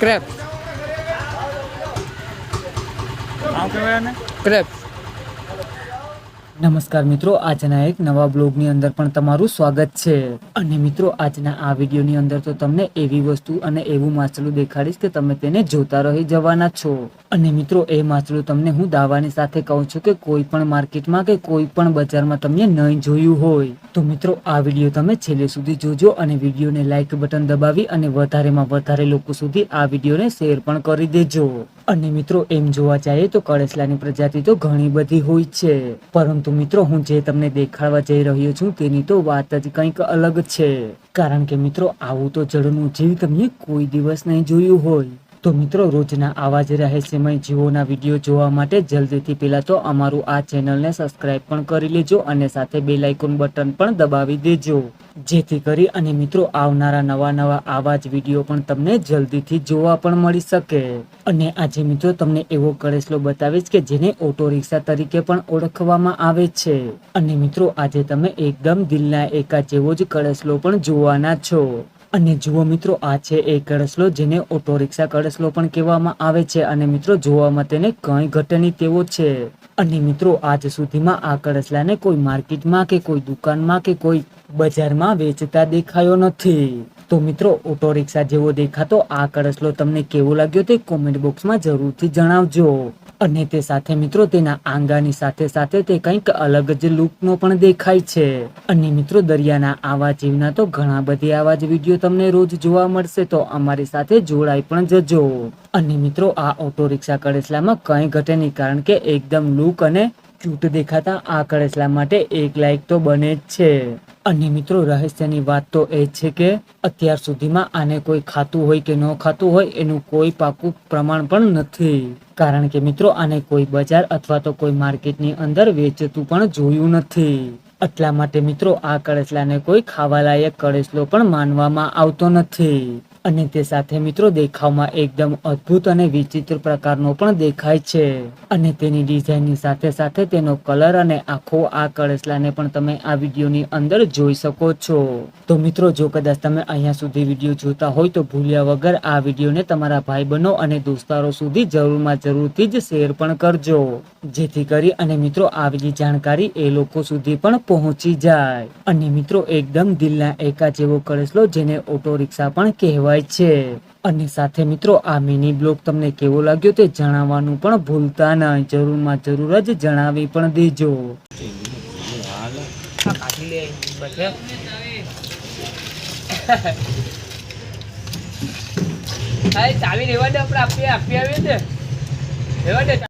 Crepe નામ કહેવાય ને ક્રેપ નમસ્કાર મિત્રો, આજના એક નવા બ્લોગની અંદર પણ તમારું સ્વાગત છે. અને મિત્રો, આજના આ વિડીયોની અંદર તો તમને એવી વસ્તુ અને એવું માછલું દેખાડીશ કે તમે તેને જોતા રહી જવાના છો. અને મિત્રો, એ માછલું તમને હું દાવાની સાથે કહું છું કે કોઈ પણ માર્કેટમાં કે કોઈ પણ બજારમાં તમને નહીં જોયું હોય. તો મિત્રો, આ વીડિયો તમે છેલ્લે સુધી જોજો અને વિડીયોને લાઇક બટન દબાવી અને વધારેમાં વધારે લોકો સુધી આ વિડીયોને શેર પણ કરી દેજો. અને મિત્રો, એમ જોવા જઈએ તો કળેસલાની પ્રજાતિ તો ઘણી બધી હોય છે. પરંતુ મિત્રો, હું જે તમને દેખાડવા જઈ રહ્યો છું, તેની તો વાત જ કંઈક અલગ છે. કારણ કે મિત્રો, આવું તો જળનું જીવ તમે કોઈ દિવસ નહીં જોયું હોય. તો મિત્રો, રોજના આવા જ રહસ્યમય જીવોના વીડિયો જોવા માટે જલ્દીથી પહેલાં તો અમારું આ ચેનલને સબસ્ક્રાઇબ પણ કરી લેજો અને સાથે બે લાઇકોન બટન પણ દબાવી દેજો. જેથી કરી અને મિત્રો, આવનારા નવા નવા આવા જ વીડિયો પણ તમને જલ્દીથી જોવા પણ મળી શકે. અને આજે મિત્રો, તમને એવો કળેસલો બતાવીશ કે જેને ઓટો રિક્ષા તરીકે પણ ઓળખવામાં આવે છે. અને મિત્રો, આજે તમે એકદમ દિલના એકા જેવો જ કળેસલો પણ જોવાના છો. અને જુઓ મિત્રો, આ છે એ કળશલો જેને ઓટો રિક્ષા કળશલો પણ કહેવામાં આવે છે અને મિત્રો જોવામાં તેને કઈ ઘટની તેવો છે? અને મિત્રો, આજ સુધીમાં આ કળશલાને કોઈ માર્કેટમાં કે કોઈ દુકાનમાં કે કોઈ બજારમાં વેચતા દેખાયો નથી. તો મિત્રો ઓટો રિક્ષા જેવો દેખાતો આ કળશલો તમને કેવો લાગ્યો તે કોમેન્ટ બોક્સમાં જરૂરથી જણાવજો. અને તે સાથે મિત્રો તેના આંગાની સાથે સાથે તે કંઈક અલગ જ લુકનો પણ દેખાય છે. અને મિત્રો દરિયાના આવા જીવના તો ઘણા બધી આવા જ વીડિયો તમને રોજ જોવા મળશે તો અમારી સાથે જોડાઈ પણ જજો. અને મિત્રો આ ઓટો રિક્ષા કળેસલામાં કંઈ ઘટે નહીં કારણ કે એકદમ લુક અને ક્યુટ દેખાતા આ કળેસલા માટે એક લાયક તો બને જ છે. અને મિત્રો, રહસ્યની વાત તો એ છે કે અત્યાર સુધીમાં આને કોઈ ખાતું હોય કે ન ખાતું હોય, એનું કોઈ પાકું પ્રમાણ પણ નથી. કારણ કે મિત્રો, આને કોઈ બજાર અથવા તો કોઈ માર્કેટની અંદર વેચતું પણ જોયું નથી. એટલા માટે મિત્રો, આ કળેસલાને કોઈ ખાવાલાયક કળેસલો પણ માનવામાં આવતો નથી. અને તે સાથે મિત્રો દેખાવમાં એકદમ અદ્ભુત અને વિચિત્ર પ્રકારનો પણ દેખાય છે. અને તેની ડિઝાઇનની સાથે સાથે તેનો કલર અને આખો આ કળસલાને પણ તમે આ વિડીયોની અંદર જોઈ શકો છો. તો મિત્રો, જો કદાચ તમે અહીંયા સુધી વીડિયો જોતા હોય તો ભૂલ્યા વગર આ વિડીયોને તમારા ભાઈ બનો અને દોસ્તારો સુધી જરૂરમાં જરૂરથી જ શેર પણ કરજો. જેથી કરી અને મિત્રો, આવી જાણકારી એ લોકો સુધી પણ પહોંચી જાય. અને મિત્રો, એકદમ દિલના એકા જેવો કળસલો જેને ઓટો રિક્ષા પણ કહેવાય છે. અને સાથે મિત્રો, આ મિની બ્લોગ તમને કેવો લાગ્યો તે જણાવવાનું પણ ભૂલતા નહીં જરૂરમાં જરૂર જ જણાવી પણ દેજો. ચાવી રેવા દે આપણે આપીએ આપી આવીએ ને રેવા દે.